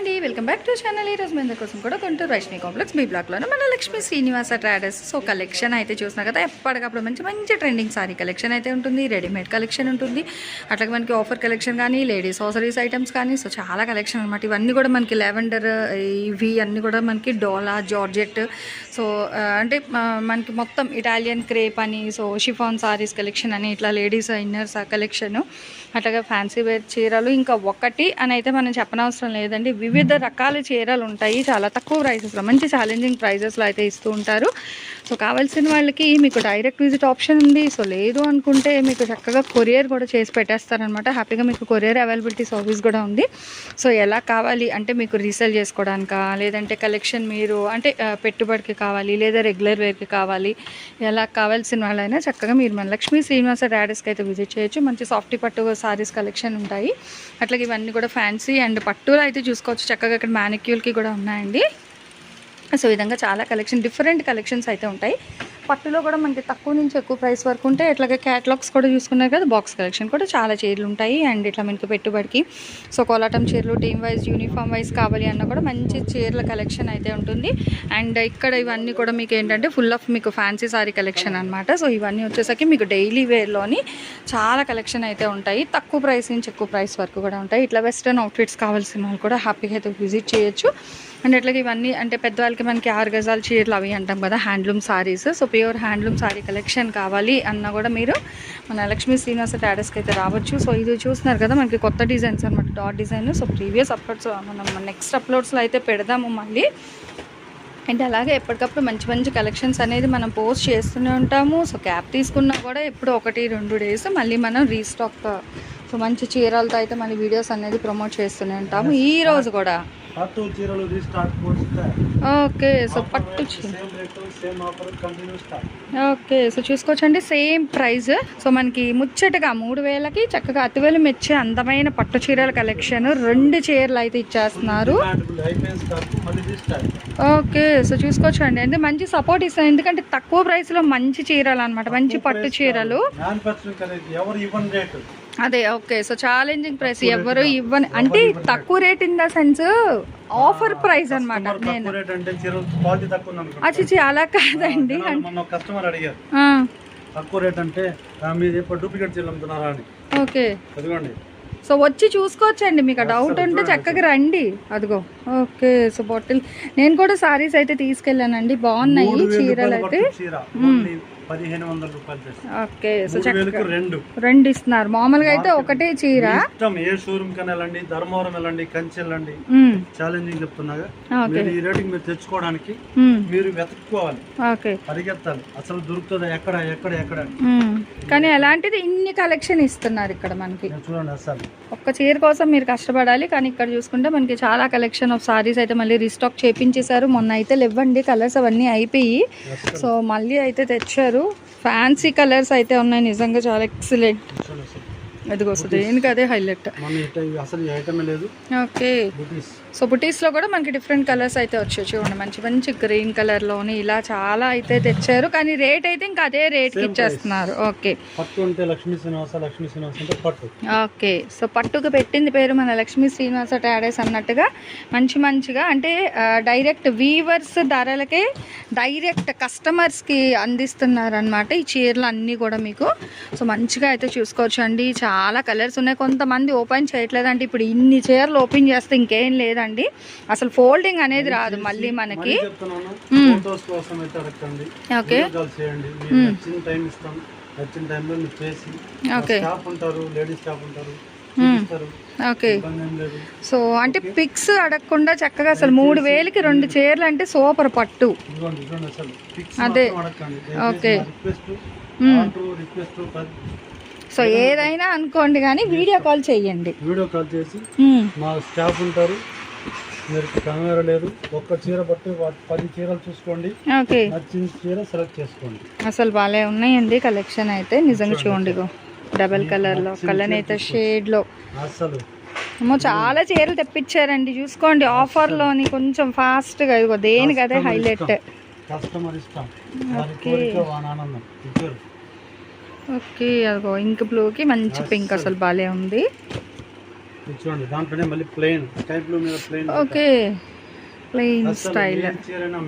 అండి welcome back to channel. ఈ రోజు మీద కోసం కూడా గుంటూరు వైష్ణవి కాంప్లెక్స్ మీ బ్లాక్లోనే మన Lakshmi Srinivasa traders. So collection అయితే చూసినా కదా ఎప్పటికప్పుడు మంచి మంచి ట్రెండింగ్ సారీ కలెక్షన్ అయితే ఉంటుంది రెడీమేడ్ కలెక్షన్ ఉంటుంది. అట్లాగే మనకి ఆఫర్ కలెక్షన్ కానీ లేడీస్ ఆసరీస్ ఐటమ్స్ కానీ సో చాలా కలెక్షన్ అనమాట ఇవన్నీ కూడా మనకి లెవెండర్ ఇవి అన్నీ కూడా మనకి డోలా జార్జెట్. సో అంటే మనకి మొత్తం ఇటాలియన్ క్రేప్ అని సో షిఫాన్ సారీస్ కలెక్షన్ అని ఇట్లా లేడీస్ ఇన్నర్స్ కలెక్షన్. అట్లాగే ఫ్యాన్సీ వేర్ చీరలు ఇంకా ఒకటి అని అయితే మనం చెప్పనవసరం లేదండి. వివిధ రకాల చీరలు ఉంటాయి. చాలా తక్కువ ప్రైసెస్లో మంచి ఛాలెంజింగ్ ప్రైజెస్లో అయితే ఇస్తూ ఉంటారు. సో కావాల్సిన వాళ్ళకి మీకు డైరెక్ట్ విజిట్ ఆప్షన్ ఉంది. సో లేదు అనుకుంటే మీకు చక్కగా కొరియర్ కూడా చేసి పెట్టేస్తారనమాట. హ్యాపీగా మీకు కొరియర్ అవైలబిలిటీ సర్వీస్ కూడా ఉంది. సో ఎలా కావాలి? అంటే మీకు రీసేల్ చేసుకోవడానికా? లేదంటే కలెక్షన్ మీరు అంటే పెట్టుబడికి కావాలి? లేదా రెగ్యులర్ వేర్కి కావాలి? ఎలా కావాల్సిన వాళ్ళైనా చక్కగా మీరు మన లక్ష్మీ శ్రీనివాస డాడీస్కి అయితే విజిట్ చేయొచ్చు. మంచి సాఫ్ట్ పట్టు సారీస్ కలెక్షన్ ఉంటాయి. అట్లాగే ఇవన్నీ కూడా ఫ్యాన్సీ అండ్ పట్టులో అయితే చూసుకోవచ్చు. చక్కగా ఇక్కడ మ్యానిక్యూల్కి కూడా ఉన్నాయండి. సో విధంగా చాలా కలెక్షన్ డిఫరెంట్ కలెక్షన్స్ అయితే ఉంటాయి. పట్టులో కూడా మనకి తక్కువ నుంచి ఎక్కువ ప్రైస్ వరకు ఉంటే ఇట్లాగే క్యాటలాగ్స్ కూడా చూసుకున్నారు కదా బాక్స్ కలెక్షన్ కూడా చాలా చీరలు ఉంటాయి. అండ్ ఇట్లా మనకి పెట్టుబడికి సో కోలాటం చీరలు టీమ్ వైజ్ యూనిఫామ్ వైజ్ కావాలి అన్న కూడా మంచి చీరల కలెక్షన్ అయితే ఉంటుంది. అండ్ ఇక్కడ ఇవన్నీ కూడా మీకు ఏంటంటే ఫుల్ ఆఫ్ మీకు ఫ్యాన్సీ సారీ కలెక్షన్ అనమాట సో ఇవన్నీ వచ్చేసరికి మీకు డైలీ వేర్లోని చాలా కలెక్షన్ అయితే ఉంటాయి. తక్కువ ప్రైస్ నుంచి ఎక్కువ ప్రైస్ వరకు కూడా ఉంటాయి. ఇట్లా వెస్ట్రన్ అవుట్ఫిట్స్ కావాల్సిన వాళ్ళు కూడా హ్యాపీగా అయితే విజిట్ చేయొచ్చు. అండ్ అట్లాగే ఇవన్నీ అంటే పెద్దవాళ్ళకి మనకి ఆరు గజాల చీరలు అవి అంటాం కదా handloom saris so pure handloom sari collection కావాలి అన్న కూడా మీరు మన లక్ష్మీ శ్రీనివాస టాడస్కి అయితే రావచ్చు. సో ఇది చూస్తున్నారు కదా మనకి కొత్త డిజైన్స్ అనమాట dot design. So previous uploads మనం నెక్స్ట్ అప్లోడ్స్లో అయితే పెడదాము మళ్ళీ. అండ్ అలాగే ఎప్పటికప్పుడు మంచి మంచి కలెక్షన్స్ అనేది మనం పోస్ట్ చేస్తూనే ఉంటాము. సో క్యాప్ తీసుకున్నా కూడా ఎప్పుడు ఒకటి రెండు డేస్ మళ్ళీ మనం రీస్టాక్ సో మంచి చీరలతో అయితే మళ్ళీ వీడియోస్ అనేది ప్రమోట్ చేస్తూనే ఉంటాము. ఈ రోజు కూడా? పట్టు చీరలు ఓకే సో పట్టు ఓకే సో చూసుకోవచ్చండి సేమ్ ప్రైస్ సో మనకి ముచ్చటగా మూడు వేలకి చక్కగా అతివేలు మెచ్చే అందమైన పట్టు చీరల కలెక్షన్ రెండు చీరలు అయితే ఇచ్చేస్తున్నారు. ఓకే సో చూసుకోవచ్చండి. అంటే మంచి సపోర్ట్ ఇస్తాను ఎందుకంటే తక్కువ ప్రైస్లో మంచి చీరలు అనమాట మంచి పట్టు చీరలు. అదే ఓకే. సో ఛాలెంజింగ్ ప్రైస్ ఎవరు ఇవ్వని అంటే తక్కువ rate in the sense offer price అనమాట నేను. అచ్చి అలా కాదండి. కస్టమర్ అడిగారు. ఆ, తక్కువ రేట్ అంటే "ఆ, మీరు ఎప్పుడు డూప్లికేట్ చీరలు అమ్ముతున్నారా అని. ఓకే. చదివండి సో వచ్చి చూసుకోవచ్చండి. మీకు డౌట్ ఉంటే చక్కగా రండి. అదిగో. ఓకే. సో బాటిల్ నేను కూడా సారీస్ అయితే తీసుకెళ్ళానండి. బాగున్నాయి చీరలు అయితే. పదిహేను వందల రూపాయలు చేసి ఓకే సో చక్కగా రెండు. రెండు ఇస్తున్నారు. మామూలుగా అయితే ఒకటే చీర. ఇష్టం ఏ షోరూమ్ కన్నా వెళ్ళండి ధర్మవరం వెళ్ళండి కంచి వెళ్ళండి. ఛాలెంజింగ్ చెప్తున్నాగా. మీరు ఈ రేటింగ్ మీరు తెచ్చుకోవడానికి మీరు వెతుక్కోవాలి. ఓకే. పరిగెత్తాలి. అసలు దొరుకుతుందా? ఎక్కడ ఎక్కడ ఎక్కడ. కానీ అలాంటిది ఇన్ని కలెక్షన్ ఇస్తున్నారు ఇక్కడ మనకి. చూడండి అసలు. ఒక్క చీర కోసం మీరు కష్టపడాలి కానీ ఇక్కడ చూసుకుంటే మనకి చాలా కలెక్షన్ ఆఫ్ సారీస్ అయితే మళ్ళీ రీస్టాక్ చేపించేశారు. మొన్న అయితే లేవండి కలర్స్ అవన్నీ అయిపోయి. సో మళ్ళీ అయితే తెచ్చారు. ఫ్యాన్సీ కలర్స్ అయితే ఉన్నాయి. నిజంగా చాలా ఎక్సలెంట్ అదిగో వస్తుంది. దేనికి అదే హైలైట్ ఓకే సో బుటీస్లో కూడా మనకి డిఫరెంట్ కలర్స్ అయితే వచ్చాయి చూడండి. మంచి మంచి గ్రీన్ కలర్లోని ఇలా చాలా అయితే తెచ్చారు. కానీ రేట్ అయితే ఇంకా అదే రేట్కి ఇచ్చేస్తున్నారు. ఓకే. పట్టు అంటే లక్ష్మీ శ్రీనివాస లక్ష్మీ శ్రీనివాస అంటే పట్టు. ఓకే. సో పట్టుకు పెట్టింది పేరు మన లక్ష్మీ శ్రీనివాస ట్రాడర్స్ అన్నట్టుగా మంచి మంచిగా అంటే డైరెక్ట్ వీవర్స్ ధరలకే డైరెక్ట్ కస్టమర్స్కి అందిస్తున్నారు అనమాట ఈ చీరలు అన్నీ కూడా మీకు. సో మంచిగా అయితే చూసుకోవచ్చు అండి చాలా కలర్స్ ఉన్నాయి. కొంతమంది ఓపెన్ చేయట్లేదంటే ఇప్పుడు ఇన్ని చీరలు ఓపెన్ చేస్తే ఇంకేం లేదండి. అసలు ఫోల్డింగ్ అనేది రాదు మళ్ళీ మనకి. ఓకే. నచ్చిన టైంలో మీరు చేసి ఓకే. స్టాఫ్ ఉంటారు లేడీస్ స్టాఫ్ ఉంటారు చూపిస్తారు. ఓకే. ఇబ్బంది ఏం లేదు. సో అంటే పిక్స్ అడగకుండా చక్కగా అసలు మూడు వేలకి రెండు చీరలు అంటే సూపర్ పట్టు. అదే. ఓకే. సో ఏదైనా అనుకోండి కానీ వీడియో కాల్ చేయండి. వీడియో కాల్ చేసి. మా స్టాఫ్ ఉంటారు మీరు కంగారు లేదు. ఒక్క చీర బట్టి పది చీరలు చూసుకోండి. ఓకే. నచ్చిన చీర సెలెక్ట్ చేసుకోండి. అసలు బాగాలే ఉన్నాయండి కలెక్షన్ అయితే. నిజంగా చూడండి. డబల్ కలర్లో కలనేత షేడ్లో. అసలు చాలా చీరలు తెప్పించారండి. చూసుకోండి ఆఫర్లోని కొంచెం ఫాస్ట్గా ఇగో దేనికి అదే హైలైట్. కస్టమర్ ఇష్టం. ఓకే. అదిగో. ఇంక్ బ్లూకి మంచి పింక్ అసలు బాగాలే ఉంది. చూడండి దాంట్లోనే మళ్ళీ ప్లెయిన్ స్కై బ్లూ మీద plain okay. Plain style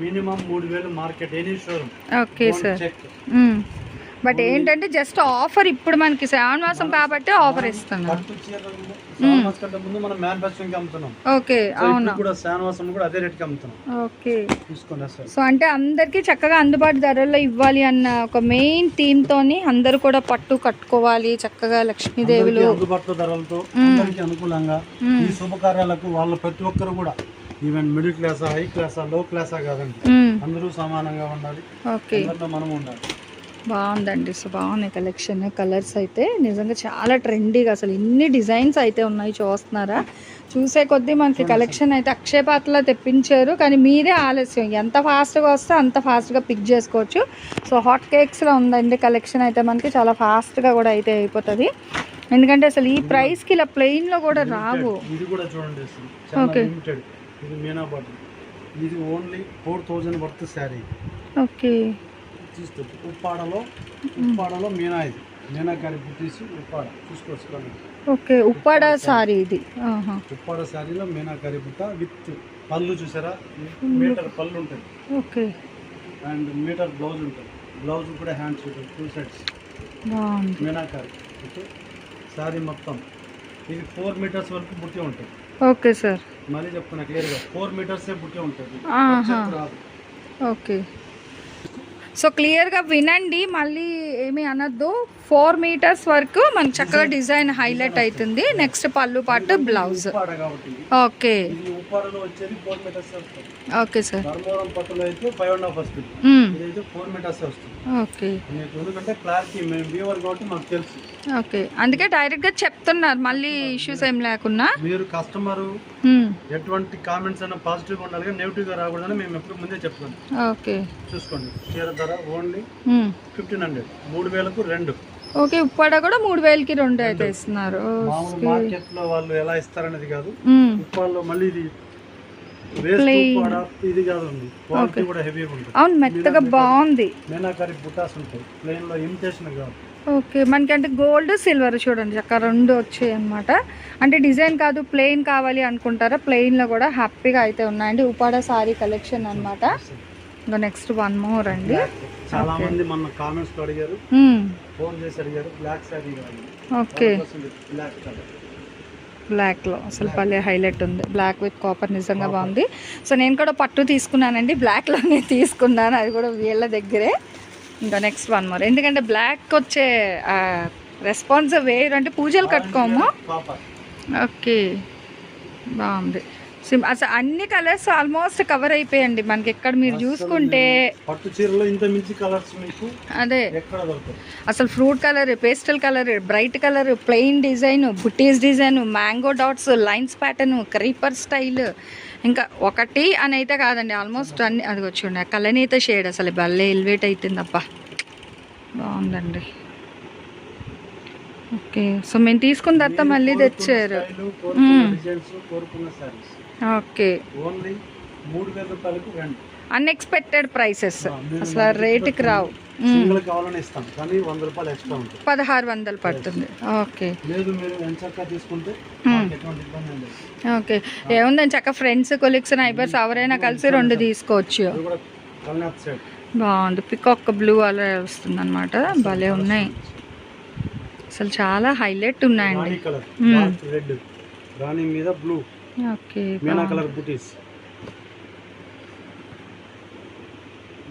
minimum మూడు వేలు market any showroom okay sir but ఏంటంటే జస్ట్ ఆఫర్ ఇప్పుడు మనకి శ్రావణ మాసం కాబట్టి ఆఫర్ ఇస్తున్నాం ఓకే అవునా? ఓకే. సో అంటే అందరికీ చక్కగా అందుబాటు ధరల్లో ఇవ్వాలి అన్న ఒక మెయిన్ థీమ్ తోని అందరూ కూడా పట్టు కట్టుకోవాలి చక్కగా లక్ష్మీదేవులు. అందుబాటులో ధరలతో అనుకూలంగా ఈ శుభకార్యాలకు వాళ్ళ ప్రతి ఒక్కరు కూడా ఈవెన్ మిడిల్ క్లాసా హై క్లాసా లో క్లాసా కాదండి. అందరూ సమానంగా ఉండాలి. మనం ఉండాలి. బాగుందండి. సో బాగున్నాయి కలెక్షన్. కలర్స్ అయితే నిజంగా చాలా ట్రెండీగా అసలు ఇన్ని డిజైన్స్ అయితే ఉన్నాయి చూస్తున్నారా? చూసే కొద్దీ మనకి కలెక్షన్ అయితే అక్షయపాత్రలో తెప్పించారు. కానీ మీరే ఆలస్యం. ఎంత ఫాస్ట్గా వస్తే అంత ఫాస్ట్గా పిక్ చేసుకోవచ్చు. సో హాట్ కేక్స్లో ఉందండి కలెక్షన్ అయితే మనకి. చాలా ఫాస్ట్గా కూడా అయితే అయిపోతుంది. ఎందుకంటే అసలు ఈ ప్రైస్కి ఇలా ప్లెయిన్లో కూడా రావు. లిమిటెడ్ ఇది only four thousand worth sari okay చూస్తుంది ఉప్పాడలో ఉప్పాడలో మీనా ఇది. మీనాకారి పుట్టేసి ఉప్పాడ చూసుకోవచ్చు ఇక్కడ. ఓకే ఉప్పాడ సారీ ఇది. ఉప్పాడ శారీలో మీనాకారి బుట్ట విత్ పళ్ళు చూసారా? మీటర్ పళ్ళు ఉంటుంది ఓకే. అండ్ మీటర్ బ్లౌజ్ ఉంటుంది. బ్లౌజ్ కూడా హ్యాండ్స్ ఉంటుంది two sets meenakari okay. Sari మొత్తం. ఇది ఫోర్ మీటర్స్ వరకు బుట్టి ఉంటుంది. Okay sir. మళ్ళీ చెప్తున్నా క్లియర్గా ఫోర్ మీటర్సే బుట్టి ఉంటుంది. ఓకే. సో క్లియర్గా వినండి మళ్ళీ ఏమీ అనొద్దు. ఫోర్ మీటర్స్ వరకు మనకి చక్కగా డిజైన్ హైలైట్ అవుతుంది. నెక్స్ట్ పళ్ళు పాటు బ్లౌజ్ ఓకే ఉప్పాడలో వచ్చేది ఫోర్ మీటర్స్ వస్తుంది. Okay sir. ధర్మవరం పట్టులో అయితే ఫైవ్ అండ్ హాఫ్ వస్తుంది. ఇదైతే ఫోర్ మీటర్స్ వస్తుంది. ఓకే. మీకు ఎందుకంటే క్లారిటీ మేము వ్యూవర్ కాబట్టి మాకు తెలుసు. ఓకే. అందుకే డైరెక్ట్గా చెప్తున్నారు మళ్ళీ ఇష్యూస్ ఏం లేకున్నా. మీరు కస్టమర్. ఎటువంటి కామెంట్స్ అయినా పాజిటివ్గా ఉండాలి కానీ నెగిటివ్గా రాకూడదని మేము ఎప్పుడు ముందే చెప్తాం ఓకే. చూసుకోండి. చీర ధర ఓన్లీ. Fifteen hundred. మూడు వేలకు రెండు. ఓకే ఉప్పాడ కూడా మూడు వేలకి రెండు అయితే ఇస్తున్నారు వాళ్ళు ఎలా ఇస్తారనేది కాదు. మ్మ్. ఉప్పాల్లో మళ్ళీ ఇది వేస్ట్ Plain. ఉప్పాడ ఇది కాదు ఉంది క్వాలిటీ కూడా హెవీగా ఉంటుంది. అవును మెత్తగా బాగుంది. మీనాకారి బుటాస్ ఉంటాయి. ప్లెయిన్లో ఇమిటేషన్ కాదు. ఓకే మనకి అంటే గోల్డ్ సిల్వర్ చూడండి. చక్కగా రెండు వచ్చాయి అనమాట అంటే డిజైన్ కాదు ప్లెయిన్ కావాలి అనుకుంటారా? ప్లెయిన్లో కూడా హ్యాపీగా అయితే ఉన్నాయండి. ఉపాడ సారీ కలెక్షన్ అనమాట ఇంకా నెక్స్ట్ వన్ మోర్ అండి. చాలా మంది మన కామెంట్స్లో అడిగారు. ఫోన్ చేసి అడిగారు. బ్లాక్ కావాలి ఓకే. బ్లాక్ కలర్ బ్లాక్లో అసలు భలే హైలైట్ ఉంది. బ్లాక్ విత్ కాపర్ నిజంగా బాగుంది. సో నేను కూడా పట్టు తీసుకున్నానండి. బ్లాక్లోనే తీసుకున్నాను. అది కూడా వీళ్ళ దగ్గరే. ఇంకా నెక్స్ట్ వన్ మోర్ ఎందుకంటే బ్లాక్ వచ్చే రెస్పాన్స్ వేరు. అంటే పూజలు కట్టుకోము. ఓకే. బాగుంది. సిమ్ అసలు అన్ని కలర్స్ ఆల్మోస్ట్ కవర్ అయిపోయండి. మనకి ఎక్కడ మీరు చూసుకుంటే పట్టు చీరలో ఇంత మించి కలర్స్ మీకు అదే. అసలు fruit colour pastel colour bright colour plain design బుటీస్ design mango dots lines pattern creeper style ఇంకా ఒకటి అని అయితే కాదండి. ఆల్మోస్ట్ అన్ని అది వచ్చి కలనీత షేడ్ అసలు భలే ఎలివేట్ అవుతుంది అబ్బా బాగుందండి. ఓకే. సో మేము తీసుకున్న తర్వాత మళ్ళీ తెచ్చారు. ఓకే. ఓన్లీ మూడు వేల రూపాయలకు రెండు. అన్ఎక్స్పెక్టెడ్ ప్రైసెస్ అసలు రేటుకి రావు. పదహారు వందలు పడుతుంది. ఓకే. ఓకే. ఏముందని చక్క ఫ్రెండ్స్ కొలీగ్స్ నైబర్స్ ఎవరైనా కలిసి రెండు తీసుకోవచ్చు. బాగుంది. పికాక్ బ్లూ అలా వస్తుంది అనమాట భలే ఉన్నాయి. అసలు చాలా హైలైట్ ఉన్నాయండి. రెడ్ రాణి మీద బ్లూ. ఓకే మీనా కలర్ బుటీస్.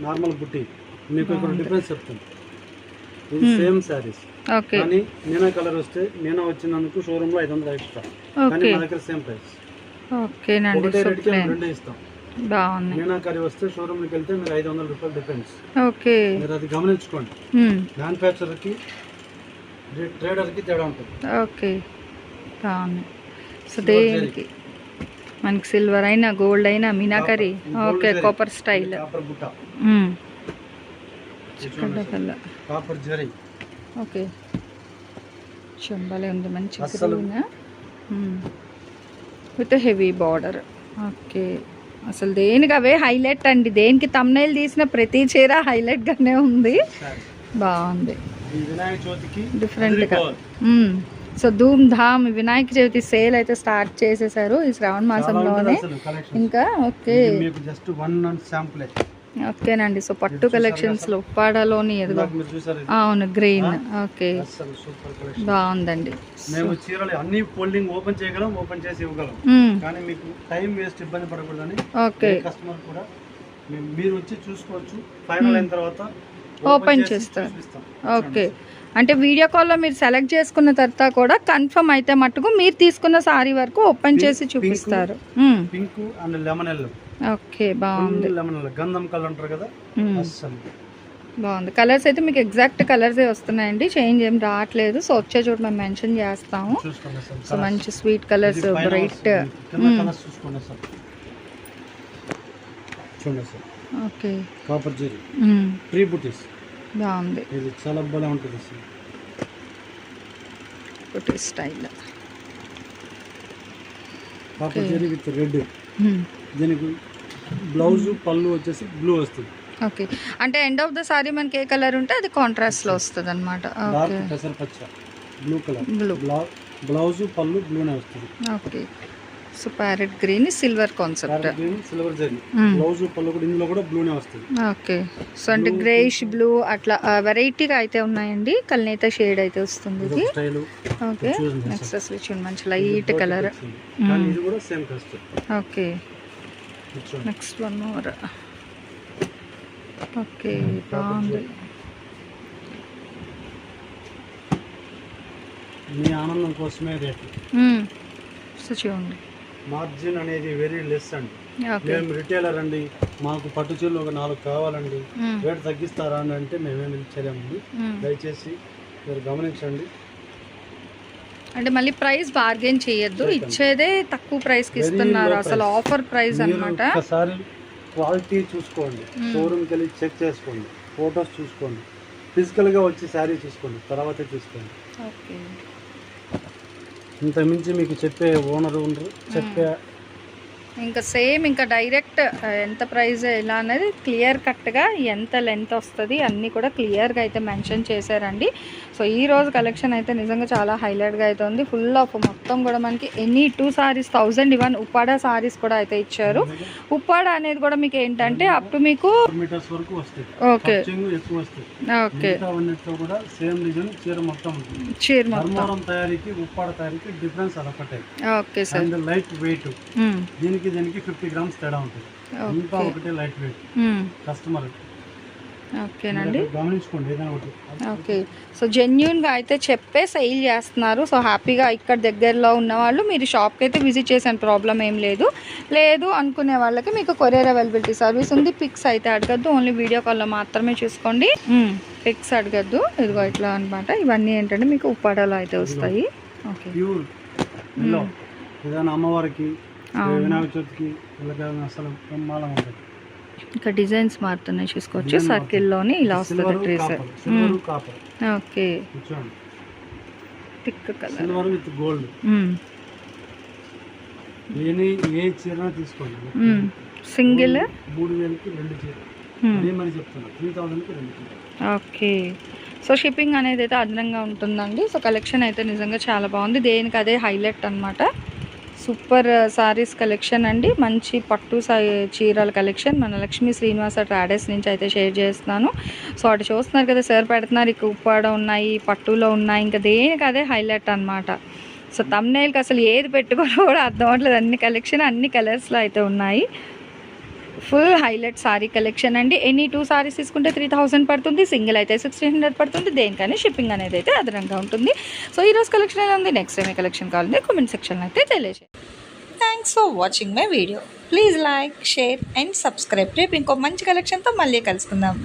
నార్మల్ బుట్టి మీకు ఇక్కడ డిఫరెన్స్ చెప్తాను. ఇది సేమ్ ఓకే. కానీ మీనా కలర్ వస్తే మీనా వచ్చినందుకు షోరూమ్లో ఐదు వందలు ఎక్స్ట్రా కానీ మా దగ్గర సేమ్ ప్రైస్ ఒకటే రేట్కి రెండే ఇస్తాం. మీనా కర్రీ వస్తే షోరూమ్కి వెళ్తే మీరు ఐదు వందల రూపాయలు డిఫరెన్స్ ఓకే. మీరు అది గమనించుకోండి. మ్మ్. తేడా ఉంటుంది. ఓకే. బాగున్నాయి సో దేనికి? మనకి సిల్వర్ అయినా గోల్డ్ అయినా meenakari? Okay. Copper style copper zari okay. చెంబలే ఉంది. మంచి విత్ హెవీ బార్డర్ ఓకే. అసలు దేనికి అవే హైలైట్ అండి. దేనికి తమ్నైల్ తీసిన ప్రతి చీర హైలైట్ గానే ఉంది. బాగుంది. Different గా. సో ధూమ్ ధామ్ వినాయక చవితి సేల్ అయితే స్టార్ట్ చేసేసారు ఈ శ్రావణ మాసంలోనే. ఇంకా ఓకే. ఓకేనండి. సో పట్టు కలెక్షన్స్లో ఉప్పాడలోని ఎదుగు. అవును గ్రీన్ ఓకే. బాగుందండి. మేము చీరలు అన్ని ఫోల్డింగ్ ఓపెన్ చేయగలం ఓపెన్ చేసి ఇవ్వగలం. కానీ మీకు టైం వేస్ట్ ఇబ్బంది పడకూడదని ఓకే. కస్టమర్ కూడా మీరు వచ్చి చూసుకోవచ్చు. ఫైనల్ అయిన తర్వాత ఓపెన్ చేసి చేస్తారు. ఓకే. అంటే వీడియో కాల్లో మీరు సెలెక్ట్ చేసుకున్న తర్వాత కూడా కన్ఫర్మ్ అయితే మట్టుకు మీరు తీసుకున్న సారీ వరకు ఓపెన్ చేసి చూపిస్తారు. మ్మ్. Pink and lemon yellow. Okay బాగుంది. Lemon yellow. గంధం కలర్ అంటారు కదా మ్మ్. అస్సలు. బాగుంది. కలర్స్ అయితే మీకు ఎగ్జాక్ట్ కలర్సే వస్తున్నాయండి. చేంజ్ ఏం రావట్లేదు. సో వచ్చే చోట మేము మెన్షన్ చేస్తాము. సో మంచి స్వీట్ కలర్స్ బ్రైట్. చూడండి sir. Okay. Copper zari. Tree బుటీస్ బాగుంది. ఇది చాలా బాగా ఉంటుంది ఒకటి style copper zari with red దీనికి బ్లౌజ్ పళ్ళు వచ్చేసి బ్లూ వస్తుంది. ఓకే. అంటే ఎండ్ ఆఫ్ ద సారీ మనకి ఏ కలర్ ఉంటే అది కాంట్రాస్ట్లో వస్తుంది అనమాట ఓకే. డార్క్ పెసర పచ్చ బ్లూ కలర్ Blue. బ్లౌజ్ పళ్ళు బ్లూనే వస్తుంది. Okay. So parrot green silver concept silver zari. Mm. Blouse పళ్ళు కూడా ఇందులో కూడా బ్లూనే వస్తుంది. ఓకే. సో అంటే గ్రేష్ బ్లూ అట్లా వెరైటీగా అయితే ఉన్నాయండి. కల్నేత షేడ్ అయితే వస్తుంది ఇది. ఓకే. నెక్స్ట్ అసలు చూడండి మంచి light colour cost okay. Next one more okay బాగుంది. మీ ఆనందం కోసమే రేటు. మ్మ్. సో చూడండి. మార్జిన్ అనేది వెరీ లెస్ అండి. మేము రిటైలర్ అండి. మాకు పట్టు చీరలు ఒక నాలుగు కావాలండి. మ్మ్. రేట్ తగ్గిస్తారా అని అంటే మేమేమి చేయలేమండి మ్మ్. దయచేసి మీరు గమనించండి. అంటే మళ్ళీ ప్రైస్ బార్గెన్ చేయొద్దు. ఇచ్చేదే తక్కువ ప్రైస్కి ఇస్తున్నారు. అసలు. ఆఫర్ ప్రైస్ మీరు అన్నమాట. ఒకసారి క్వాలిటీ చూసుకోండి. మ్మ్. షోరూమ్కి వెళ్ళి చెక్ చేసుకోండి. ఫొటోస్ చూసుకోండి. ఫిజికల్గా వచ్చి శారీ చూసుకోండి. తర్వాతే చూసుకోండి. ఓకే. ఇంతకుమించి మీకు చెప్పే ఓనర్ ఉండరు చెప్పే ఇంకా సేమ్ ఇంకా డైరెక్ట్ ఎంత ప్రైస్ ఎలా అనేది క్లియర్ కట్గా ఎంత లెంత్ వస్తుంది అన్నీ కూడా క్లియర్గా అయితే మెన్షన్ చేశారండి. సో ఈ రోజు కలెక్షన్ అయితే నిజంగా చాలా హైలైట్గా అయితే ఉంది. ఫుల్ ఆఫ్ మొత్తం కూడా మనకి ఎనీ టూ సారీస్ థౌజండ్ ఇవన్ ఉప్పాడ సారీస్ కూడా అయితే ఇచ్చారు. ఉప్పాడ అనేది కూడా మీకు ఏంటంటే అప్ టు మీకు మీటర్స్ వరకు వస్తాయి. ఓకే ఓకే చీర మొత్తం తయారీకి ఉప్పాడ తయారీకి డిఫరెన్స్ అదొకటే ఓకే సార్ లైట్ వెయిట్ దీనికి దీనికి ఫిఫ్టీ గ్రామ్స్ తేడా ఉంటుంది. ఇంకా ఒకటే లైట్ వెయిట్ కస్టమర్ ఓకేనండి. గమనించుకోండి ఓకే. సో జెన్యున్గా అయితే చెప్పే సెయిల్ చేస్తున్నారు. సో హ్యాపీగా ఇక్కడ దగ్గరలో ఉన్న వాళ్ళు మీరు షాప్కి అయితే విజిట్ చేసాను ప్రాబ్లం ఏం లేదు. లేదు అనుకునే వాళ్ళకి మీకు కొరియర్ అవైలబిలిటీ సర్వీస్ ఉంది. పిక్స్ అయితే అడగద్దు. ఓన్లీ వీడియో కాల్లో మాత్రమే చూసుకోండి. పిక్స్ అడగద్దు. ఇదిగో ఇట్లా అనమాట ఇవన్నీ ఏంటంటే మీకు ఉప్పాడలో అయితే వస్తాయి. ఓకే. ఏదైనా అమ్మవారికి అసలు ఇంకా డిజైన్స్ మారుతున్నాయి చూసుకోవచ్చు. సర్కిల్లోని ఇలా వస్తుంది trace okay. Thick colour. With gold. Any a చీర తీసుకోండి. సింగిల్? మూడు వేలకి రెండు చీర ఓకే. సో షిప్పింగ్ అనేది అయితే అదనంగా ఉంటుందండి. సో కలెక్షన్ అయితే నిజంగా చాలా బాగుంది. దేనికి అదే హైలైట్ అనమాట సూపర్ సారీస్ కలెక్షన్ అండి. మంచి పట్టు చీరల కలెక్షన్. మన లక్ష్మీ శ్రీనివాస ట్రాడర్స్ నుంచి అయితే షేర్ చేస్తున్నాను. సో అటు చూస్తున్నారు కదా సార్ పెడుతున్నారు. ఇక ఉప్పాడ ఉన్నాయి పట్టులో ఉన్నాయి. ఇంకా దేనికి అదే హైలైట్ అనమాట సో తమ్నేల్కి అసలు ఏది పెట్టుకోవాలో కూడా అర్థం అవ్వట్లేదు. అన్ని కలెక్షన్ అన్ని కలర్స్లో అయితే ఉన్నాయి. ఫుల్ హైలైట్ సారీ కలెక్షన్ అండి. ఎనీ టూ సారీస్ తీసుకుంటే త్రీ థౌసండ్ పడుతుంది సింగిల్ అయితే సిక్స్టీన్ హండ్రెడ్ పడుతుంది దేనికని షిప్పింగ్ అనేది అయితే అదనంగా ఉంటుంది. సో ఈరోజు కలెక్షన్ ఎలా ఉంది? నెక్స్ట్ టైం కలెక్షన్ కావాలంటే కామెంట్ సెక్షన్ అయితే తెలియజేయండి. Thanks for watching my video please like share and subscribe రేపు ఇంకో మంచి కలెక్షన్తో మళ్ళీ కలుసుకుందాం.